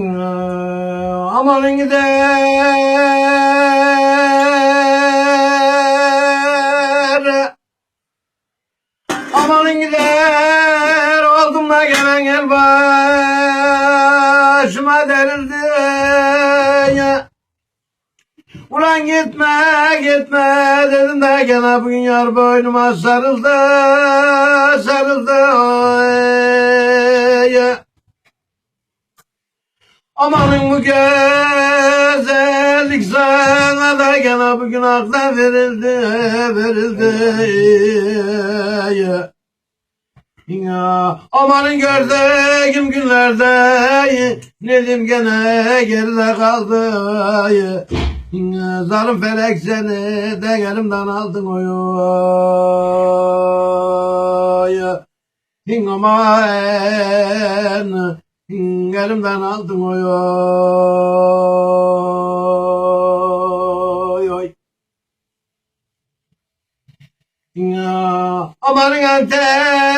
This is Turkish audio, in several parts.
Amanın gider Amanın gider Oldum da gelen gel başıma derildi Ulan gitme gitme dedim de gene bugün yar boynuma sarıldı sarıldı. oy. Amanın bu güzellik sana da gene bugün akla verildi verildi. Ya amanın gördüğüm günlerde nedim gene geride kaldı. Zalim felek seni de elimden aldın oy Aman elimden aldın oy oy Ya, Amanın Antep'e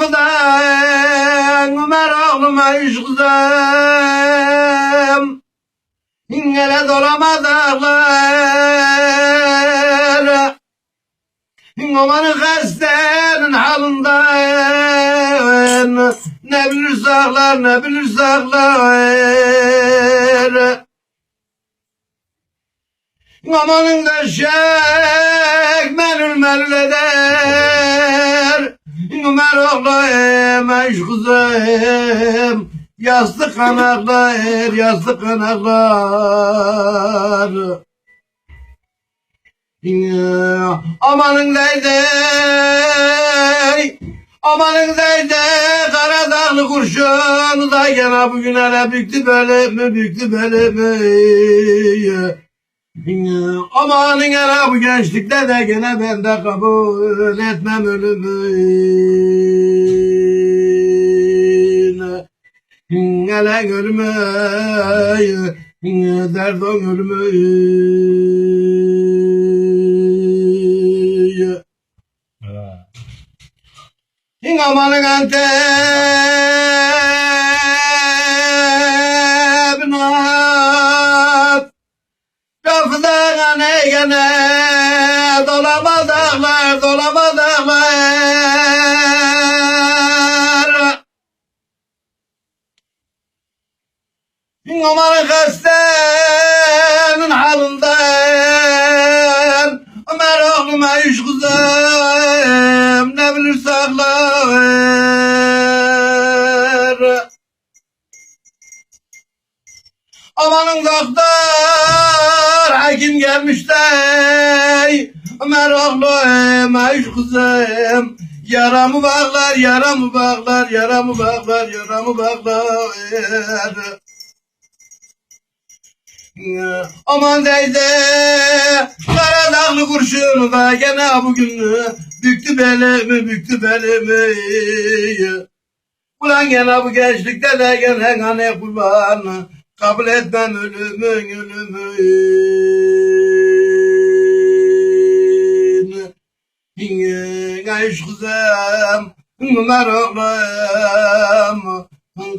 Etrafından Ömer oğluma iş kızım. İngele dolamadılar Amanın hastanın halinden Ne bilir saklar ne bilir saklar Amanın da şek melül melül eder. Ömer oğlu emeş kızım Yastık kanaklar yastık kanaklar Amanın deyde Amanın deyde Kara dağlı kurşun. Da gene bugün hele büktü belimi büktü belimi Amanın hele bu gençlikte de gene ben de kabul etmem ölümü. Hele ölümü Dert o ölümü Amanın Antep'in at Kapıdan ne gene. Dolama dağlar dolama dağlar Amanın hastanın halinden Ömer oğluma iş kızım saklar Amanın doktor hakim gelmiş de oğluma iş kızım Yaramı bağlar, yaramı bağlar, yaramı bağlar, yaramı bağlar. Aman deyde Kara dağlı kurşunu da gene bugün Büktü belimi büktü belimi. Ulan gene bu gençlikte de gene hani kurban Kabul etmem ölümün ölümün. Genç kızım Ömer oğlum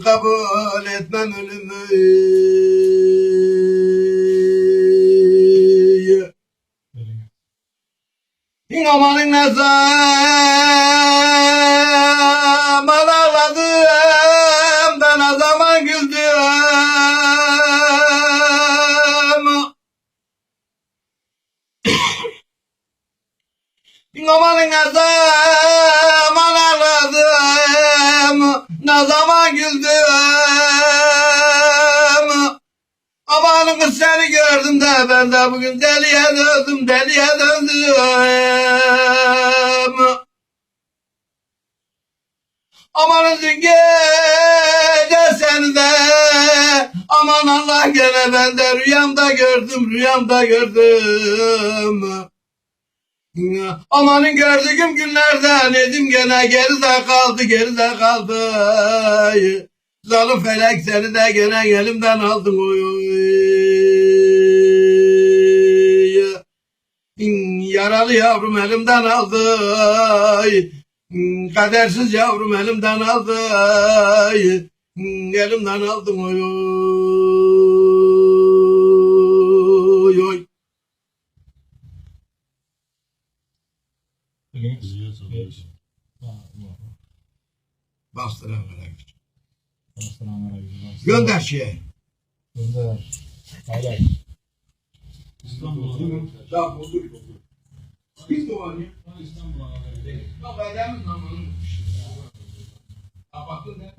Kabul etmem ölümü Amanın ne zaman de ben de bugün deliye döndüm deliye döndüm. Amanın dün gece seni de Aman Allah gene ben de rüyamda gördüm rüyamda gördüm. Amanın gördüğüm günlerden edim gene geride kaldı geride kaldı. Zalim felek seni de gene elimden aldın oy oy Yaralı yavrum elimden aldı. Kadersiz yavrum elimden aldı. Elimden aldın oy oy oy. Geç. Bastıran kadar. Selamünaleyküm. Gönder şeye. Gönder. Hayır. İstanbul'a. Ya bulduk. Biz de var ya. Yok edemiz zamanı. Kapattın da.